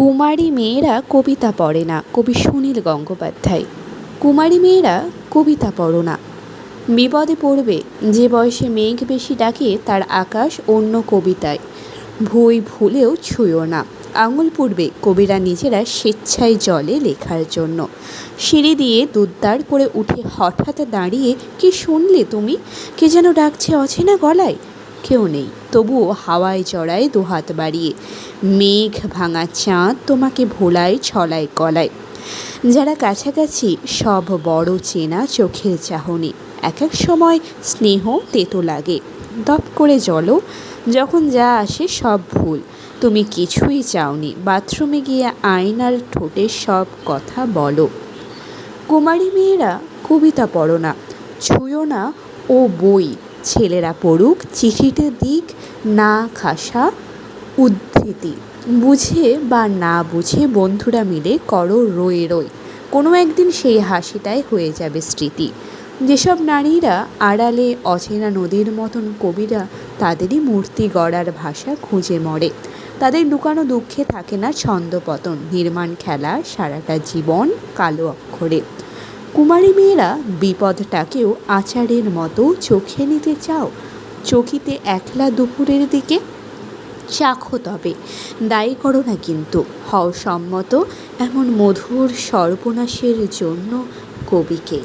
কুমারী মেয়েরা কবিতা পড়ে না, কবি সুনীল গঙ্গোপাধ্যায়। কুমারী মেয়েরা কবিতা পড়ো না। বিপদে পড়বে, যে বয়সে মেঘ বেশি ডাকে তার আকাশ অন্য কবিতায়। ভুই ভুলেও ছুঁয়ো না, আঙুল পুড়বে কবিরা নিজেরা স্বেচ্ছায় জলে লেখার জন্য। সিঁড়ি দিয়ে দুদ্দার করে উঠে হঠাৎ দাঁড়িয়ে, কি শুনলে তুমি? কে যেন ডাকছে অচেনা গলায়? কেউ নেই। তবুও হাওয়ায় চড়ায় দুহাত বাড়িয়ে। মেঘ ভাঙা চাঁদ তোমাকে ভোলায়, ছলায়, কলায়। যারা কাছাকাছি, সব বড় চেনা চোখের চাহনি। এক এক সময় স্নেহ, তেতো লাগে। দপ করে জলো যখন যা আসে সব ভুল। তুমি কিছুই চাওনি, বাথরুমে গিয়ে আয়নার ঠোঁটে সব কথা বলো। কুমারী মেয়েরা কবিতা পড়ো না, ছুঁয়ো না ও বই। ছেলেরা পড়ুক, চিঠিতে দিক, না খাসা উদ্ধৃতি। বুঝে বা না বুঝে বন্ধুরা মিলে করো রয়ে রই কোনো একদিন সেই হাসিটাই হয়ে যাবে স্মৃতি। যেসব নারীরা আড়ালে, অচেনা নদীর মতন কবিরা, তাদেরই মূর্তি গড়ার ভাষা খুঁজে মরে। তাদের লুকানো দুঃখে থাকে না ছন্দপতন নির্মাণ খেলা, সারাটা জীবন কালো অক্ষরে। কুমারী মেয়েরা বিপদটাকেও আচারের মতো চোখে নিতে চাও। চকিতে একলা দুপুরের দিকে চাখো তবে। দায়ী করো না কিন্তু, হও সম্মত এমন মধুর সর্বনাশের জন্য কবিকে।